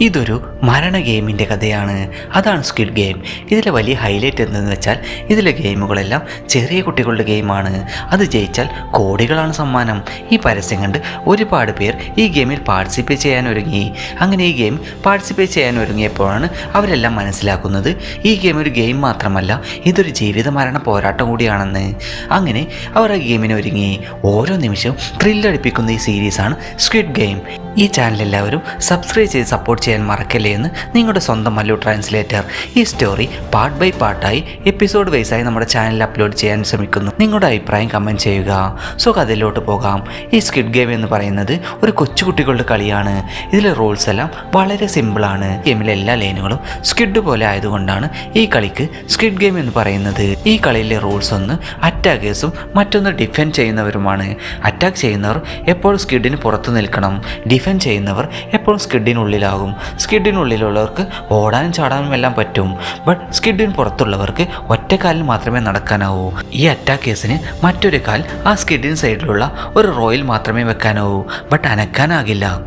ഇതൊരു മരണ ഗെയിമിന്റെ കഥയാണ്. അതാണ് സ്ക്വിഡ് ഗെയിം. ഇതിലെ വലിയ ഹൈലൈറ്റ് എന്തെന്ന് വെച്ചാൽ ഇതിലെ ഗെയിമുകളെല്ലാം ചെറിയ കുട്ടികളുടെ ഗെയിമാണ്. അത് ജയിച്ചാൽ കോടികളാണ് സമ്മാനം. ഈ പരസ്യം കണ്ട് ഒരുപാട് പേർ ഈ ഗെയിമിൽ പാർട്ടിസിപ്പേറ്റ് ചെയ്യാൻ ഒരുങ്ങി. അങ്ങനെ ഈ ഗെയിം പാർട്ടിസിപ്പേറ്റ് ചെയ്യാൻ ഒരുങ്ങിയപ്പോഴാണ് അവരെല്ലാം മനസ്സിലാക്കുന്നത് ഈ ഗെയിം ഒരു ഗെയിം മാത്രമല്ല ഇതൊരു ജീവിത മരണ പോരാട്ടം കൂടിയാണെന്ന്. അങ്ങനെ അവർ ആ ഗെയിമിന് ഒരുങ്ങി. ഓരോ നിമിഷവും ത്രില്ലടിപ്പിക്കുന്ന ഈ സീരീസാണ് സ്ക്വിഡ് ഗെയിം. ഈ ചാനൽ എല്ലാവരും സബ്സ്ക്രൈബ് ചെയ്ത് സപ്പോർട്ട് ചെയ്യാൻ മറക്കല്ലേ എന്ന് നിങ്ങളുടെ സ്വന്തം മല്ലു ട്രാൻസ്ലേറ്റർ. ഈ സ്റ്റോറി പാർട്ട് ബൈ പാർട്ടായി എപ്പിസോഡ് വൈസായി നമ്മുടെ ചാനലിൽ അപ്ലോഡ് ചെയ്യാൻ ശ്രമിക്കുന്നു. നിങ്ങളുടെ അഭിപ്രായം കമന്റ് ചെയ്യുക. സോ കഥയിലോട്ട് പോകാം. ഈ സ്കിഡ് ഗെയിം എന്ന് പറയുന്നത് ഒരു കൊച്ചുകുട്ടികളുടെ കളിയാണ്. ഇതിലെ റൂൾസ് എല്ലാം വളരെ സിമ്പിളാണ് ഗെയിമിലെ എല്ലാ ലൈനുകളും സ്കിഡ് പോലെ ആയതുകൊണ്ടാണ് ഈ കളിക്ക് സ്കിഡ് ഗെയിം എന്ന് പറയുന്നത്. ഈ കളിയിലെ റൂൾസ് ഒന്ന് അറ്റാക്കേഴ്സും മറ്റൊന്ന് ഡിഫെൻഡ് ചെയ്യുന്നവരുമാണ്. അറ്റാക്ക് ചെയ്യുന്നവർ എപ്പോഴും സ്കിഡിന് പുറത്തു നിൽക്കണം? ചെയ്യുന്നവർ എപ്പോഴും സ്കിഡിനുള്ളിലാകും. സ്കിഡിനുള്ളിലുള്ളവർക്ക് ഓടാനും ചാടാനും എല്ലാം പറ്റും. ബട്ട് സ്കിഡിന് പുറത്തുള്ളവർക്ക് ഒറ്റക്കാലിൽ മാത്രമേ നടക്കാനാവൂ. ഈ അറ്റാക്കേഴ്സിന് മറ്റൊരു കാൽ ആ സ്കിഡിന് സൈഡിലുള്ള ഒരു റോയിൽ മാത്രമേ വെക്കാനാവൂ. ബട്ട് അനക്കാനാകില്ല.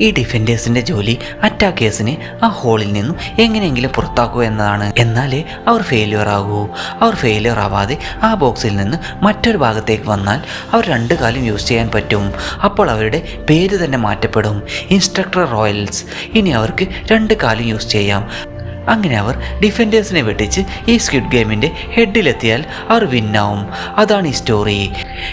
ഈ ഡിഫൻഡേഴ്സിന്റെ ജോലി അറ്റാക്കേഴ്സിനെ ആ ഹോളിൽ നിന്നും എങ്ങനെയെങ്കിലും പുറത്താക്കുക എന്നതാണ്. എന്നാലേ അവർ ഫെയിലിയർ ആകൂ. അവർ ഫെയിലിയർ ആവാതെ ആ ബോക്സിൽ നിന്ന് മറ്റൊരു ഭാഗത്തേക്ക് വന്നാൽ അവർ രണ്ടു കാലം യൂസ് ചെയ്യാൻ പറ്റും. അപ്പോൾ അവരുടെ പേര് തന്നെ മാറ്റപ്പെടും. ഇൻസ്ട്രക്ടർ റോയൽസ് ഇനി അവർക്ക് രണ്ട് കാലം യൂസ് ചെയ്യാം. അങ്ങനെ അവർ ഡിഫൻഡേഴ്സിനെ വെട്ടിച്ച് ഈ സ്ക്വിഡ് ഗെയിമിന്റെ ഹെഡിലെത്തിയാൽ അവർ വിന്നാവും അതാണ് ഈ സ്റ്റോറി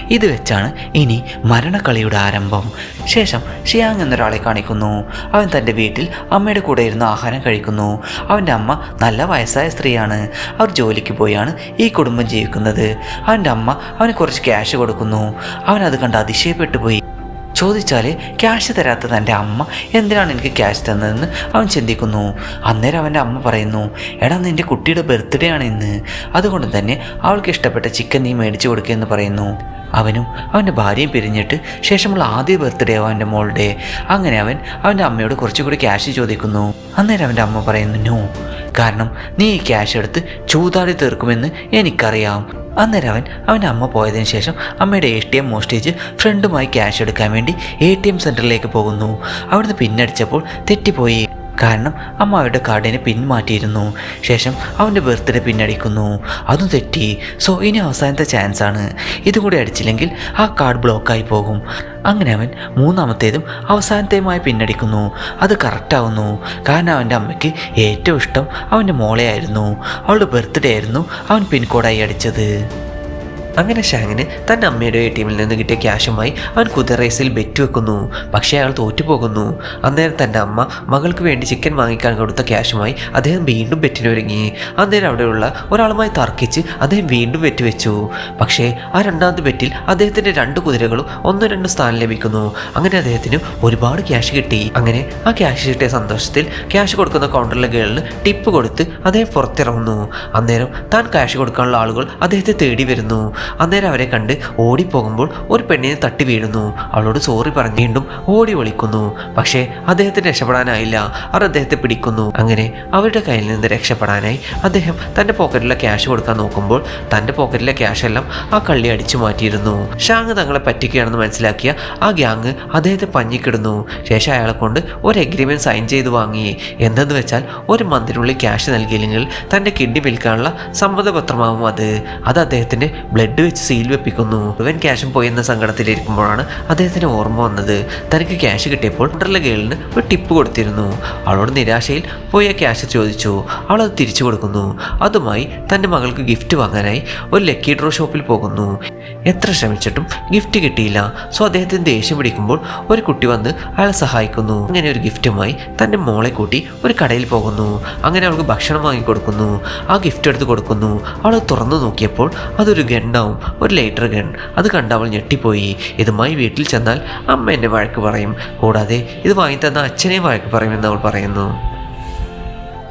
ഇത് വെച്ചാണ് ഇനി മരണക്കളിയുടെ ആരംഭം. ശേഷം ഷിയാങ് എന്നൊരാളെ കാണിക്കുന്നു. അവൻ തന്റെ വീട്ടിൽ അമ്മയുടെ കൂടെ ഇരുന്ന് ആഹാരം കഴിക്കുന്നു. അവന്റെ അമ്മ നല്ല വയസ്സായ സ്ത്രീയാണ്. അവർ ജോലിക്ക് പോയാണ് ഈ കുടുംബം ജീവിക്കുന്നത്. അവന്റെ അമ്മ അവന് കുറച്ച് ക്യാഷ് കൊടുക്കുന്നു. അവൻ അത് കണ്ട് അതിശയപ്പെട്ടു പോയി. ചോദിച്ചാൽ ക്യാഷ് തരാത്ത തന്റെ അമ്മ. എന്തിനാണ് എനിക്ക് ക്യാഷ് തന്നതെന്ന് അവൻ ചിന്തിക്കുന്നു. അന്നേരം അവന്റെ അമ്മ പറയുന്നു എടാ നിന്റെ കുട്ടിയുടെ ബർത്ത്ഡേ ആണ് ഇന്ന്. അതുകൊണ്ട് തന്നെ അവൾക്ക് ഇഷ്ടപ്പെട്ട ചിക്കൻ നീ മേടിച്ചു കൊടുക്കുകയെന്ന് പറയുന്നു. അവനും അവന്റെ ഭാര്യയും പിരിഞ്ഞിട്ട് ശേഷമുള്ള ആദ്യ ബർത്ത്ഡേ അവന്റെ മോളുടെ. അങ്ങനെ അവൻ അവന്റെ അമ്മയോട് കുറച്ചുകൂടി ക്യാഷ് ചോദിക്കുന്നു. അന്നേരം അവന്റെ അമ്മ പറയുന്നു നോ കാരണം നീ ഈ ക്യാഷ് എടുത്ത് ചൂതാടി തീർക്കുമെന്ന് എനിക്കറിയാം. അന്നേരം അവൻ അവന്റെ അമ്മ പോയതിനു ശേഷം അമ്മയുടെ എ ടി എം മോഷ്ടിച്ച് ഫ്രണ്ടുമായി ക്യാഷ് എടുക്കാൻ വേണ്ടി എ ടി എം സെന്ററിലേക്ക് പോകുന്നു. അവിടുന്ന് പിന്നടിച്ചപ്പോൾ തെറ്റിപ്പോയി. കാരണം അമ്മാവിയുടെ കാർഡിനെ പിന്മാറ്റിയിരുന്നു ശേഷം അവന്റെ ബർത്ത്ഡേ പിന്നടിക്കുന്നു അതും തെറ്റി. സോ ഇനി അവസാനത്തെ ചാൻസ് ആണ്. ഇതുകൂടി അടിച്ചില്ലെങ്കിൽ ആ കാർഡ് ബ്ലോക്കായി പോകും. അങ്ങനെ അവൻ മൂന്നാമത്തേതും അവസാനത്തേതുമായി പിന്നടിക്കുന്നു അത് കറക്റ്റാവുന്നു കാരണം അവന്റെ അമ്മയ്ക്ക് ഏറ്റവും ഇഷ്ടം അവന്റെ മോളെയായിരുന്നു. അവളുടെ ബർത്ത്ഡേ ആയിരുന്നു അവൻ പിൻകോഡായി അടിച്ചത്. അങ്ങനെ ഷാങ്ങിന് തന്റെ അമ്മയുടെ എ ടി എമ്മിൽ നിന്ന് കിട്ടിയ ക്യാഷുമായി അവൻ കുതിര റേസിൽ ബെറ്റ് വെക്കുന്നു. പക്ഷേ അയാൾ തോറ്റുപോകുന്നു. അന്നേരം തന്റെ അമ്മ മകൾക്ക് വേണ്ടി ചിക്കൻ വാങ്ങിക്കാൻ കൊടുത്ത ക്യാഷുമായി അദ്ദേഹം വീണ്ടും ബെറ്റിന് ബെറ്റിനൊരുങ്ങി അന്നേരം അവിടെയുള്ള ഒരാളുമായി തർക്കിച്ച് അദ്ദേഹം വീണ്ടും ബെറ്റ് വെച്ചു. പക്ഷേ ആ രണ്ടാമത്തെ ബെറ്റിൽ അദ്ദേഹത്തിന്റെ രണ്ട് കുതിരകളും ഒന്നോ രണ്ടോ സ്ഥാനം ലഭിക്കുന്നു. അങ്ങനെ അദ്ദേഹത്തിന് ഒരുപാട് ക്യാഷ് കിട്ടി. അങ്ങനെ ആ ക്യാഷ് കിട്ടിയ സന്തോഷത്തിൽ ക്യാഷ് കൊടുക്കുന്ന കൗണ്ടറിലെ ഗേളിന് ടിപ്പ് കൊടുത്ത് അദ്ദേഹം പുറത്തിറങ്ങുന്നു. അന്നേരം താൻ ക്യാഷ് കൊടുക്കാനുള്ള ആളുകൾ അദ്ദേഹത്തെ തേടി വരുന്നു. അന്നേരം അവരെ കണ്ട് ഓടിപ്പോകുമ്പോൾ ഒരു പെണ്ണിനെ തട്ടി വീഴുന്നു. അവളോട് സോറി പറഞ്ഞു വീണ്ടും ഓടി ഒളിക്കുന്നു. പക്ഷേ അദ്ദേഹത്തിന് രക്ഷപ്പെടാനായില്ല. അവർ അദ്ദേഹത്തെ പിടിക്കുന്നു. അങ്ങനെ അവരുടെ കയ്യിൽ നിന്ന് രക്ഷപ്പെടാനായി അദ്ദേഹം തന്റെ പോക്കറ്റിലെ ക്യാഷ് കൊടുക്കാൻ നോക്കുമ്പോൾ തന്റെ പോക്കറ്റിലെ ക്യാഷ് എല്ലാം ആ കള്ളി അടിച്ചു മാറ്റിയിരുന്നു. ഷാങ് തങ്ങളെ പറ്റിക്കുകയാണെന്ന് മനസ്സിലാക്കിയ ആ ഗ്യാങ് അദ്ദേഹത്തെ പഞ്ഞിക്കിടുന്നു. ശേഷം അയാളെ കൊണ്ട് ഒരു എഗ്രിമെന്റ് സൈൻ ചെയ്ത് വാങ്ങി. എന്തെന്ന് വെച്ചാൽ ഒരു മന്തിനുള്ളിൽ ക്യാഷ് നൽകിയില്ലെങ്കിൽ തന്റെ കിഡ്നി വിൽക്കാനുള്ള സമ്മതപത്രമാവും അത്. അത് അദ്ദേഹത്തിന്റെ ബ്ലഡ് വെച്ച് സീൽ വെപ്പിക്കുന്നു. മുഴുവൻ ക്യാഷും പോയെന്ന സങ്കടത്തിലിരിക്കുമ്പോഴാണ് അദ്ദേഹത്തിന് ഓർമ്മ വന്നത്. തനിക്ക് ക്യാഷ് കിട്ടിയപ്പോൾ ഹോട്ടലിലെ ഗേളിന് ഒരു ടിപ്പ് കൊടുത്തിരുന്നു. അവളോട് നിരാശയിൽ പോയ ക്യാഷ് ചോദിച്ചു. അവൾ അത് തിരിച്ചു കൊടുക്കുന്നു. അതുമായി തന്റെ മകൾക്ക് ഗിഫ്റ്റ് വാങ്ങാനായി ഒരു ലക്കി ഡ്രോ ഷോപ്പിൽ പോകുന്നു. എത്ര ശ്രമിച്ചിട്ടും ഗിഫ്റ്റ് കിട്ടിയില്ല. സോ അദ്ദേഹത്തിന് ദേഷ്യം പിടിക്കുമ്പോൾ ഒരു കുട്ടി വന്ന് അയാളെ സഹായിക്കുന്നു. അങ്ങനെ ഒരു ഗിഫ്റ്റുമായി തന്റെ മോളെ കൂട്ടി ഒരു കടയിൽ പോകുന്നു. അങ്ങനെ അവൾക്ക് ഭക്ഷണം വാങ്ങി കൊടുക്കുന്നു ആ ഗിഫ്റ്റ് എടുത്ത് കൊടുക്കുന്നു. അവൾ തുറന്നു നോക്കിയപ്പോൾ അതൊരു ഗണ്ണാവും ഒരു ലൈറ്റർ ഗൺ അത് കണ്ട് അവൾ ഞെട്ടിപ്പോയി. ഇതുമായി വീട്ടിൽ ചെന്നാൽ അമ്മ എന്നെ വഴക്ക് പറയും. കൂടാതെ ഇത് വാങ്ങിത്തന്ന അച്ഛനെ വഴക്ക് പറയുമെന്ന് അവൾ പറയുന്നു.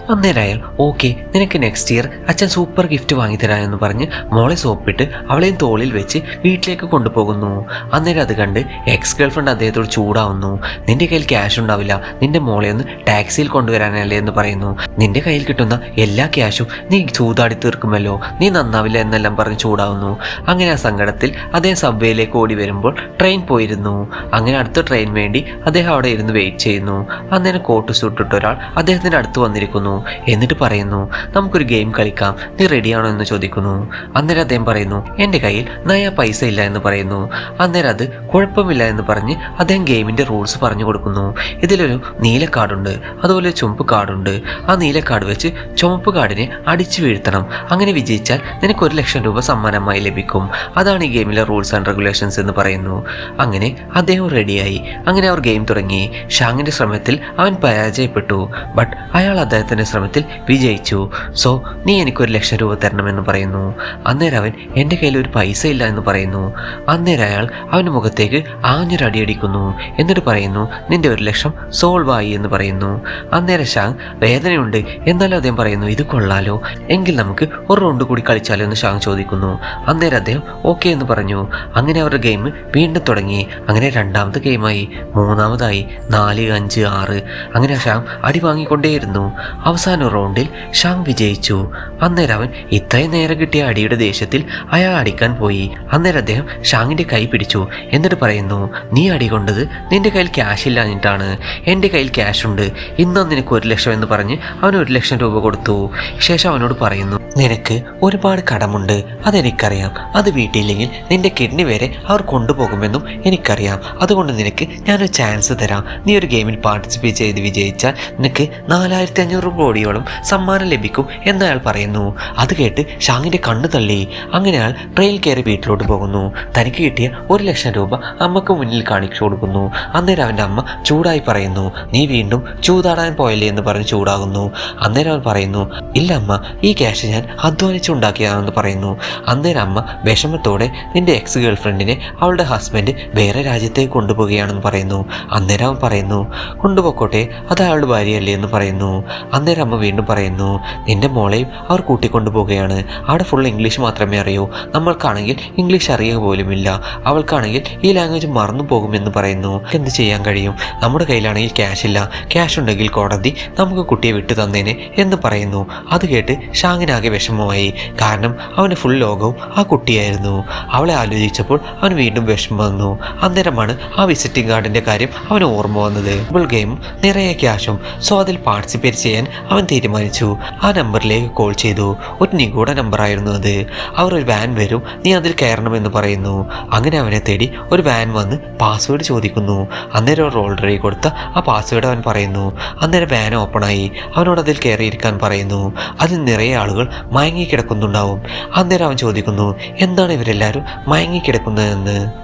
അന്നേരം അയാൾ ഓക്കെ നിനക്ക് നെക്സ്റ്റ് ഇയർ അച്ഛൻ സൂപ്പർ ഗിഫ്റ്റ് വാങ്ങിത്തരാമെന്ന് പറഞ്ഞ് മോളെ സോപ്പിട്ട് അവളെയും തോളിൽ വെച്ച് വീട്ടിലേക്ക് കൊണ്ടുപോകുന്നു. അന്നേരം അത് കണ്ട് എക്സ് ഗേൾഫ്രണ്ട് അദ്ദേഹത്തോട് ചൂടാവുന്നു. നിന്റെ കയ്യിൽ ക്യാഷ് ഉണ്ടാവില്ല. നിന്റെ മോളെ ഒന്ന് ടാക്സിയിൽ കൊണ്ടുവരാനല്ലേ എന്ന് പറയുന്നു. നിന്റെ കയ്യിൽ കിട്ടുന്ന എല്ലാ ക്യാഷും നീ ചൂതാടി തീർക്കുമല്ലോ. നീ നന്നാവില്ല എന്നെല്ലാം പറഞ്ഞ് ചൂടാവുന്നു. അങ്ങനെ ആ സങ്കടത്തിൽ അദ്ദേഹം സബ്വേയിലേക്ക് ഓടി വരുമ്പോൾ ട്രെയിൻ പോയിരുന്നു. അങ്ങനെ അടുത്ത ട്രെയിൻ വേണ്ടി അദ്ദേഹം അവിടെ ഇരുന്ന് വെയിറ്റ് ചെയ്യുന്നു. അന്നേരം കോട്ട് സൂട്ടിട്ട് ഒരാൾ അദ്ദേഹത്തിന്റെ അടുത്ത് വന്നിരിക്കുന്നു. എന്നിട്ട് പറയുന്നു നമുക്കൊരു ഗെയിം കളിക്കാം. നീ റെഡിയാണോ എന്ന് ചോദിക്കുന്നു. അന്നേരം അദ്ദേഹം പറയുന്നു എന്റെ കയ്യിൽ നയ പൈസ ഇല്ല എന്ന് പറയുന്നു. അന്നേരം അത് കുഴപ്പമില്ല എന്ന് പറഞ്ഞ് അദ്ദേഹം ഗെയിമിന്റെ റൂൾസ് പറഞ്ഞു കൊടുക്കുന്നു. ഇതിലൊരു നീല കാർഡുണ്ട് അതുപോലെ ചുമപ്പ് കാർഡുണ്ട് ആ നീല കാർഡ് വെച്ച് ചുമപ്പ് കാർഡിനെ അടിച്ചു വീഴ്ത്തണം. അങ്ങനെ വിജയിച്ചാൽ നിനക്ക് ഒരു ലക്ഷം രൂപ സമ്മാനമായി ലഭിക്കും. അതാണ് ഈ ഗെയിമിലെ റൂൾസ് ആൻഡ് റെഗുലേഷൻസ് എന്ന് പറയുന്നു. അങ്ങനെ അദ്ദേഹം റെഡിയായി അങ്ങനെ അവർ ഗെയിം തുടങ്ങി. ഷാങ്ങിന്റെ ശ്രമത്തിൽ അവൻ പരാജയപ്പെട്ടു. ബട്ട് അയാൾ അദ്ദേഹത്തിന്റെ ശ്രമത്തിൽ വിജയിച്ചു. സോ നീ എനിക്കൊരു ലക്ഷം രൂപ തരണമെന്ന് പറയുന്നു. അന്നേരം അവൻ എന്റെ കയ്യിൽ ഒരു പൈസ ഇല്ല എന്ന് പറയുന്നു. അന്നേരം അയാൾ അവന്റെ മുഖത്തേക്ക് ആഞ്ഞൊരു അടിയടിക്കുന്നു എന്നിട്ട് പറയുന്നു നിന്റെ ഒരു ലക്ഷം സോൾവ് ആയി എന്ന് പറയുന്നു. അന്നേരം ഷാങ് വേദനയുണ്ട്. എന്നാലും അദ്ദേഹം പറയുന്നു ഇത് കൊള്ളാലോ. എങ്കിൽ നമുക്ക് ഒരു റൗണ്ട് കൂടി കളിച്ചാലോ എന്ന് ഷാങ് ചോദിക്കുന്നു. അന്നേരം അദ്ദേഹം ഓക്കെ എന്ന് പറഞ്ഞു. അങ്ങനെ അവരുടെ ഗെയിം വീണ്ടും തുടങ്ങി. അങ്ങനെ രണ്ടാമത്തെ ഗെയിമായി മൂന്നാമതായി നാല് അഞ്ച് ആറ്. അങ്ങനെ ഷാങ് അടി വാങ്ങിക്കൊണ്ടേയിരുന്നു. അവസാന റൗണ്ടിൽ ഷാം വിജയിച്ചു. അന്നേരം അവൻ ഇത്രയും നേരം കിട്ടിയ അടിയുടെ ദേഷ്യത്തിൽ അയാൾ അടിക്കാൻ പോയി. അന്നേരം അദ്ദേഹം ഷാങ്ങിന്റെ കൈ പിടിച്ചു. എന്നിട്ട് പറയുന്നു നീ അടി കൊണ്ടത് നിന്റെ കയ്യിൽ ക്യാഷ് ഇല്ലാഞ്ഞിട്ടാണ് എന്റെ കയ്യിൽ ക്യാഷ് ഉണ്ട്. ഇന്നും നിനക്ക് ഒരു ലക്ഷം എന്ന് പറഞ്ഞ് അവൻ ഒരു ലക്ഷം രൂപ കൊടുത്തു. ശേഷം അവനോട് പറയുന്നു നിനക്ക് ഒരുപാട് കടമുണ്ട്. അതെനിക്കറിയാം. അത് വീട്ടില്ലെങ്കിൽ നിന്റെ കിഡ്നി വരെ അവർ കൊണ്ടുപോകുമെന്നും എനിക്കറിയാം. അതുകൊണ്ട് നിനക്ക് ഞാനൊരു ചാൻസ് തരാം. നീ ഒരു ഗെയിമിൽ പാർട്ടിസിപ്പേറ്റ് ചെയ്ത് വിജയിച്ചാൽ നിനക്ക് നാലായിരത്തി അഞ്ഞൂറ് കോടിയോളം സമ്മാനം ലഭിക്കും എന്നയാൾ പറയുന്നു. അത് കേട്ട് ഷാങ്ങിന്റെ കണ്ണ് തള്ളി. അങ്ങനെ അയാൾ ട്രെയിൻ കയറി വീട്ടിലോട്ട് പോകുന്നു. തനിക്ക് കിട്ടിയ ഒരു ലക്ഷം രൂപ അമ്മയ്ക്ക് മുന്നിൽ കാണിച്ചു കൊടുക്കുന്നു. അന്നേരം അവന്റെ അമ്മ ചൂടായി പറയുന്നു നീ വീണ്ടും ചൂതാടാൻ പോയല്ലേ? എന്ന് പറഞ്ഞ് ചൂടാകുന്നു. അന്നേരം അവൻ പറയുന്നു ഇല്ല അമ്മ ഈ ക്യാഷ് ഞാൻ അധ്വാനിച്ചുണ്ടാക്കിയതാണെന്ന് പറയുന്നു. അന്നേരം അമ്മ വിഷമത്തോടെ നിന്റെ എക്സ് ഗേൾഫ്രണ്ടിനെ അവളുടെ ഹസ്ബൻഡ് വേറെ രാജ്യത്തേക്ക് കൊണ്ടുപോവുകയാണെന്ന് പറയുന്നു. അന്നേരം അവൻ പറയുന്നു കൊണ്ടുപോക്കോട്ടെ അത് അയാളുടെ ഭാര്യയല്ലേ? എന്ന് പറയുന്നു. അന്നേരം അമ്മ വീണ്ടും പറയുന്നു നിന്റെ മോളെയും അവർ കൂട്ടിക്കൊണ്ടുപോവുകയാണ്. അവിടെ ഫുൾ ഇംഗ്ലീഷ് മാത്രമേ അറിയൂ. നമ്മൾക്കാണെങ്കിൽ ഇംഗ്ലീഷ് അറിയുക പോലുമില്ല. അവൾക്കാണെങ്കിൽ ഈ ലാംഗ്വേജ് മറന്നു പോകുമെന്ന് പറയുന്നു. എന്ത് ചെയ്യാൻ കഴിയും? നമ്മുടെ കയ്യിലാണെങ്കിൽ ക്യാഷ് ഇല്ല. ക്യാഷ് ഉണ്ടെങ്കിൽ കോടതി നമുക്ക് കുട്ടിയെ വിട്ടു തന്നേനെ എന്ന് പറയുന്നു. അത് കേട്ട് ഷാങ്ങിനാകെ വിഷമമായി. കാരണം അവന് ഫുൾ ലോകവും ആ കുട്ടിയായിരുന്നു. അവളെ ആലോചിച്ചപ്പോൾ അവൻ വീണ്ടും വിഷമം വന്നു. അന്നേരമാണ് ആ വിസിറ്റിംഗ് കാർഡിന്റെ കാര്യം അവന് ഓർമ്മ വന്നത്. ഗെയിം നിറയെ ക്യാഷും സോ അതിൽ പാർട്ടിസിപ്പേറ്റ് ചെയ്യാൻ അവൻ തീരുമാനിച്ചു. ആ നമ്പറിലേക്ക് കോൾ ചെയ്തു. ഒരു നിഗൂഢ നമ്പറായിരുന്നു അത്. അവർ ഒരു വാൻ വരും. നീ അതിൽ കയറണമെന്ന് പറയുന്നു. അങ്ങനെ അവനെ തേടി ഒരു വാൻ വന്ന് പാസ്വേഡ് ചോദിക്കുന്നു. അന്നേരം ഒരു ഓൾറെഡി കൊടുത്ത ആ പാസ്വേഡ് അവൻ പറയുന്നു. അന്നേരം വാൻ ഓപ്പണായി. അവനോട് അതിൽ കയറിയിരിക്കാൻ പറയുന്നു. അതിൽ നിറയെ ആളുകൾ മയങ്ങി കിടക്കുന്നുണ്ടാവും അന്നേരം അവൻ ചോദിക്കുന്നു എന്താണ് ഇവരെല്ലാവരും മയങ്ങി കിടക്കുന്നതെന്ന്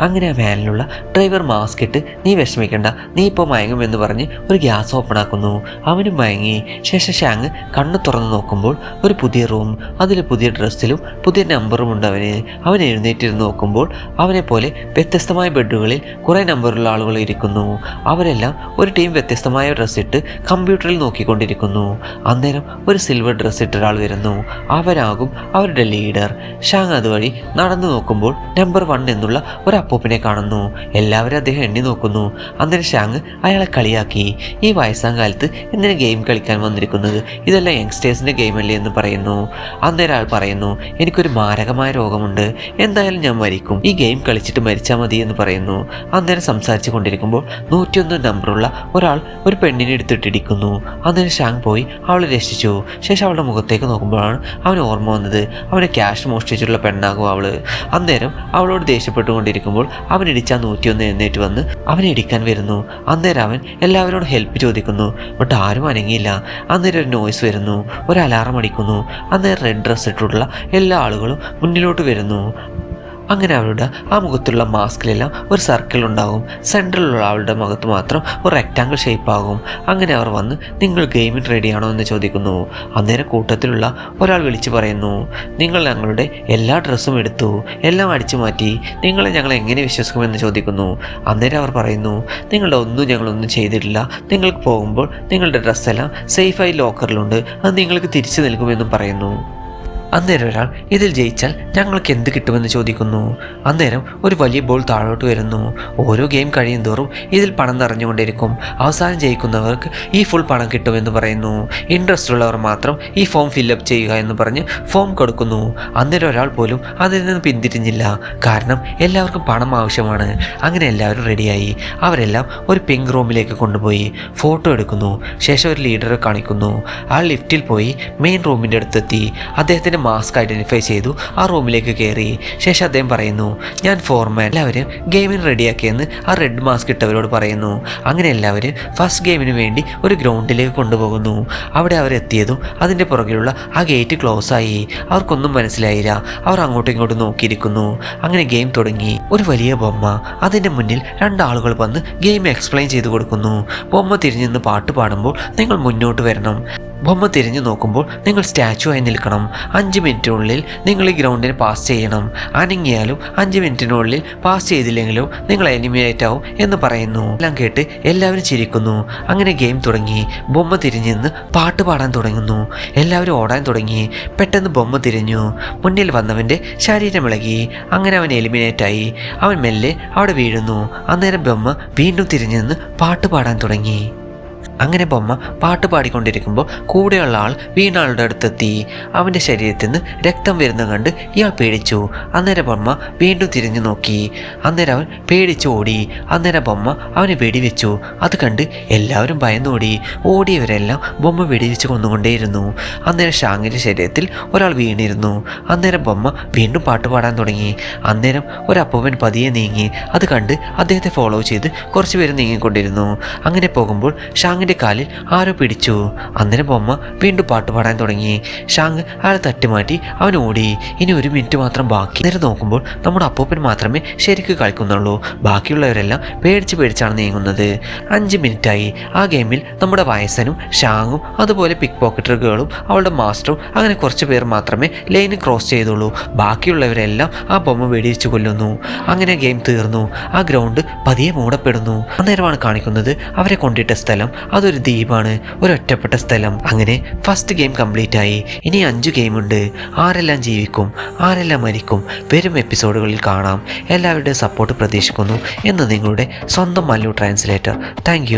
അങ്ങനെ ആ വാനിലുള്ള ഡ്രൈവർ മാസ്ക് ഇട്ട് നീ വിഷമിക്കണ്ട നീ ഇപ്പോൾ മയങ്ങുമെന്ന് പറഞ്ഞ് ഒരു ഗ്യാസ് ഓപ്പൺ ആക്കുന്നു. അവനും മയങ്ങി. ശേഷം ഷാങ് കണ്ണു തുറന്ന് നോക്കുമ്പോൾ ഒരു പുതിയ റൂം അതിൽ പുതിയ ഡ്രസ്സിലും പുതിയ നമ്പറും ഉണ്ട് അവന്. അവൻ എഴുന്നേറ്റിരുന്ന് നോക്കുമ്പോൾ അവനെ പോലെ വ്യത്യസ്തമായ ബെഡുകളിൽ കുറേ നമ്പറുള്ള ആളുകൾ ഇരിക്കുന്നു. അവരെല്ലാം ഒരു ടീം വ്യത്യസ്തമായ ഡ്രസ്സ് ഇട്ട് കമ്പ്യൂട്ടറിൽ നോക്കിക്കൊണ്ടിരിക്കുന്നു. അന്നേരം ഒരു സിൽവർ ഡ്രസ്സ് ഇട്ട ഒരാൾ വരുന്നു. അവരാകും അവരുടെ ലീഡർ. ഷാങ് അതുവഴി നടന്നു നോക്കുമ്പോൾ നമ്പർ വൺ എന്നുള്ള ഒരു അപ്പൂപ്പിനെ കാണുന്നു. എല്ലാവരും അദ്ദേഹം എണ്ണി നോക്കുന്നു. അന്നേരം ഷാങ് അയാളെ കളിയാക്കി. ഈ വയസ്സാം കാലത്ത് എന്തിനാ ഗെയിം കളിക്കാൻ വന്നിരിക്കുന്നത്? ഇതെല്ലാം യങ്സ്റ്റേഴ്സിന്റെ ഗെയിമല്ലേ എന്ന് പറയുന്നു. അന്നേരം ആൾ പറയുന്നു എനിക്കൊരു മാരകമായ രോഗമുണ്ട്. എന്തായാലും ഞാൻ മരിക്കും. ഈ ഗെയിം കളിച്ചിട്ട് മരിച്ചാൽ മതി എന്ന് പറയുന്നു. അന്നേരം സംസാരിച്ചു കൊണ്ടിരിക്കുമ്പോൾ നൂറ്റിയൊന്ന് നമ്പറുള്ള ഒരാൾ ഒരു പെണ്ണിനെ എടുത്തിട്ടിരിക്കുന്നു അന്നേരം ഷാങ് പോയി അവളെ രക്ഷിച്ചു. ശേഷം അവളുടെ മുഖത്തേക്ക് നോക്കുമ്പോഴാണ് അവന് ഓർമ്മ വന്നത്. അവനെ ക്യാഷ് മോഷ്ടിച്ചിട്ടുള്ള പെണ്ണാകും അവൾ. അന്നേരം അവളോട് ദേഷ്യപ്പെട്ടുകൊണ്ടിരിക്കുമ്പോൾ അവൻ ഇടിച്ചാൽ നൂറ്റിയൊന്ന് എഴുന്നേറ്റ് വന്ന് അവനെ ഇടിക്കാൻ വരുന്നു. അന്നേരം അവൻ എല്ലാവരോടും ഹെൽപ്പ് ചോദിക്കുന്നു. ബട്ട് ആരും അനങ്ങിയില്ല. അന്നേരം ഒരു നോയ്സ് വരുന്നു. ഒരു അലാറം അടിക്കുന്നു അന്നേരം റെഡ് ഡ്രസ് ഇട്ടിട്ടുള്ള എല്ലാ ആളുകളും മുന്നിലോട്ട് വരുന്നു. അങ്ങനെ അവരുടെ ആ മുഖത്തുള്ള മാസ്കിലെല്ലാം ഒരു സർക്കിൾ ഉണ്ടാകും. സെന്ററിലുള്ള അവളുടെ മുഖത്ത് മാത്രം ഒരു റെക്റ്റാങ്കിൾ ഷേപ്പ് ആകും. അങ്ങനെ അവർ വന്ന് നിങ്ങൾ ഗെയിമിന് റെഡിയാണോ എന്ന് ചോദിക്കുന്നു. അന്നേരം കൂട്ടത്തിലുള്ള ഒരാൾ വിളിച്ചു പറയുന്നു നിങ്ങൾ ഞങ്ങളുടെ എല്ലാ ഡ്രസ്സും എടുത്തു എല്ലാം അടിച്ചു മാറ്റി നിങ്ങളെ ഞങ്ങൾ എങ്ങനെ വിശ്വസിക്കുമെന്ന് ചോദിക്കുന്നു. അന്നേരം അവർ പറയുന്നു നിങ്ങളുടെ ഒന്നും ഞങ്ങളൊന്നും ചെയ്തിട്ടില്ല. നിങ്ങൾക്ക് പോകുമ്പോൾ നിങ്ങളുടെ ഡ്രസ്സെല്ലാം സേഫായി ലോക്കറിലുണ്ട് അത് നിങ്ങൾക്ക് തിരിച്ചു നൽകുമെന്നും പറയുന്നു. അന്നേരം ഒരാൾ ഇതിൽ ജയിച്ചാൽ ഞങ്ങൾക്ക് എന്ത് കിട്ടുമെന്ന് ചോദിക്കുന്നു. അന്നേരം ഒരു വലിയ ബോൾ താഴോട്ട് വരുന്നു. ഓരോ ഗെയിം കഴിയും തോറും ഇതിൽ പണം നിറഞ്ഞുകൊണ്ടിരിക്കും. അവസാനം ജയിക്കുന്നവർക്ക് ഈ ഫുൾ പണം കിട്ടുമെന്ന് പറയുന്നു. ഇൻട്രസ്റ്റ് ഉള്ളവർ മാത്രം ഈ ഫോം ഫില്ലപ്പ് ചെയ്യുക എന്ന് പറഞ്ഞ് ഫോം കൊടുക്കുന്നു. അന്നേരം ഒരാൾ പോലും അതിൽ നിന്ന് പിന്തിരിഞ്ഞില്ല. കാരണം എല്ലാവർക്കും പണം ആവശ്യമാണ്. അങ്ങനെ എല്ലാവരും റെഡിയായി അവരെല്ലാം ഒരു പിങ്ക് റൂമിലേക്ക് കൊണ്ടുപോയി. ഫോട്ടോ എടുക്കുന്നു. ശേഷം ഒരു ലീഡറെ കാണിക്കുന്നു. ആ ലിഫ്റ്റിൽ പോയി മെയിൻ റൂമിന്റെ അടുത്തെത്തി. അദ്ദേഹത്തിന്റെ മാസ്ക് ഐഡന്റിഫൈ ചെയ്തു. ആ റൂമിലേക്ക് കയറി ശേഷം അദ്ദേഹം പറയുന്നു ഞാൻ ഫോർമാൻ എല്ലാവരും ഗെയിമിന് റെഡിയാക്കിയെന്ന് ആ റെഡ് മാസ്ക് ഇട്ടവരോട് പറയുന്നു. അങ്ങനെ എല്ലാവരും ഫസ്റ്റ് ഗെയിമിന് വേണ്ടി ഒരു ഗ്രൗണ്ടിലേക്ക് കൊണ്ടുപോകുന്നു. അവിടെ അവരെത്തിയതും അതിന്റെ പുറകിലുള്ള ആ ഗേറ്റ് ക്ലോസ് ആയി. അവർക്കൊന്നും മനസ്സിലായില്ല. അവർ അങ്ങോട്ടും ഇങ്ങോട്ടും നോക്കിയിരിക്കുന്നു. അങ്ങനെ ഗെയിം തുടങ്ങി. ഒരു വലിയ ബൊമ്മ. അതിന്റെ മുന്നിൽ രണ്ടാളുകൾ വന്ന് ഗെയിം എക്സ്പ്ലെയിൻ ചെയ്തു കൊടുക്കുന്നു. ബൊമ്മ തിരിഞ്ഞു നിന്ന് പാട്ട് പാടുമ്പോൾ നിങ്ങൾ മുന്നോട്ട് വരണം. ബൊമ്മ തിരിഞ്ഞു നോക്കുമ്പോൾ നിങ്ങൾ സ്റ്റാച്ചു ആയി നിൽക്കണം. അഞ്ച് മിനിറ്റിനുള്ളിൽ നിങ്ങൾ ഈ ഗ്രൗണ്ടിന് പാസ് ചെയ്യണം. അനങ്ങിയാലും അഞ്ച് മിനിറ്റിനുള്ളിൽ പാസ് ചെയ്തില്ലെങ്കിലും നിങ്ങൾ എലിമിനേറ്റ് ആവും എന്ന് പറയുന്നു. എല്ലാം കേട്ട് എല്ലാവരും ചിരിക്കുന്നു. അങ്ങനെ ഗെയിം തുടങ്ങി. ബൊമ്മ തിരിഞ്ഞു നിന്ന് പാട്ട് പാടാൻ തുടങ്ങുന്നു. എല്ലാവരും ഓടാൻ തുടങ്ങി. പെട്ടെന്ന് ബൊമ്മ തിരിഞ്ഞു. മുന്നിൽ വന്നവന്റെ ശരീരം ഇളകി. അങ്ങനെ അവൻ എലിമിനേറ്റ് ആയി. അവൻ മെല്ലെ അവിടെ വീഴുന്നു. അന്നേരം ബൊമ്മ വീണ്ടും തിരിഞ്ഞു നിന്ന് പാട്ട് പാടാൻ തുടങ്ങി. അങ്ങനെ ബൊമ്മ പാട്ട് പാടിക്കൊണ്ടിരിക്കുമ്പോൾ കൂടെയുള്ള ആൾ വീണാളുടെ അടുത്തെത്തി. അവന്റെ ശരീരത്തിൽ നിന്ന് രക്തം വരുന്ന കണ്ട് ഇയാൾ പേടിച്ചു. അന്നേരം ബൊമ്മ വീണ്ടും തിരിഞ്ഞു നോക്കി. അന്നേരം അവൻ പേടിച്ചു ഓടി. അന്നേരം ബൊമ്മ അവനെ വെടിവെച്ചു. അത് കണ്ട് എല്ലാവരും ഭയന്നോടി. ഓടിയവരെല്ലാം ബൊമ്മ വെടിവെച്ച് കൊന്നുകൊണ്ടേയിരുന്നു. അന്നേരം ഷാങ്ങിന്റെ ശരീരത്തിൽ ഒരാൾ വീണിരുന്നു. അന്നേരം ബൊമ്മ വീണ്ടും പാട്ട് പാടാൻ തുടങ്ങി. അന്നേരം ഒരപ്പൂവൻ പതിയെ നീങ്ങി. അത് കണ്ട് അദ്ദേഹത്തെ ഫോളോ ചെയ്ത് കുറച്ച് പേര് നീങ്ങിക്കൊണ്ടിരുന്നു. അങ്ങനെ പോകുമ്പോൾ ഷാങ്ങിന്റെ കാലിൽ ആരോ പിടിച്ചു. അന്നേരം ബൊമ്മ വീണ്ടും പാട്ട് പാടാൻ തുടങ്ങി. ഷാങ് അയാളെ തട്ടിമാറ്റി അവൻ ഓടി. ഇനി ഒരു മിനിറ്റ് മാത്രം ബാക്കി. നേരം നോക്കുമ്പോൾ നമ്മുടെ അപ്പൂപ്പൻ മാത്രമേ ശരിക്ക് കളിക്കുന്നുള്ളൂ. ബാക്കിയുള്ളവരെല്ലാം പേടിച്ച് പേടിച്ചാണ് നീങ്ങുന്നത്. അഞ്ച് മിനിറ്റായി. ആ ഗെയിമിൽ നമ്മുടെ വയസ്സനും ഷാങ്ങും അതുപോലെ പിക് പോക്കറ്ററുകളും അവളുടെ മാസ്റ്ററും അങ്ങനെ കുറച്ച് പേർ മാത്രമേ ലൈൻ ക്രോസ് ചെയ്തുള്ളൂ. ബാക്കിയുള്ളവരെല്ലാം ആ ബൊമ്മ വെടിവെച്ച് കൊല്ലുന്നു. അങ്ങനെ ഗെയിം തീർന്നു. ആ ഗ്രൗണ്ട് പതിയെ മൂടപ്പെടുന്നു. അന്നേരമാണ് കാണിക്കുന്നത് അവരെ കൊണ്ടിട്ട സ്ഥലം അതൊരു ദ്വീപാണ് ഒരു ഒറ്റപ്പെട്ട സ്ഥലം. അങ്ങനെ ഫസ്റ്റ് ഗെയിം കംപ്ലീറ്റ് ആയി. ഇനി അഞ്ച് ഗെയിമുണ്ട് ആരെല്ലാം ജീവിക്കും ആരെല്ലാം മരിക്കും വരും എപ്പിസോഡുകളിൽ കാണാം. എല്ലാവരുടെയും സപ്പോർട്ട് പ്രതീക്ഷിക്കുന്നു എന്ന് നിങ്ങളുടെ സ്വന്തം മല്ലു ട്രാൻസ്ലേറ്റർ താങ്ക്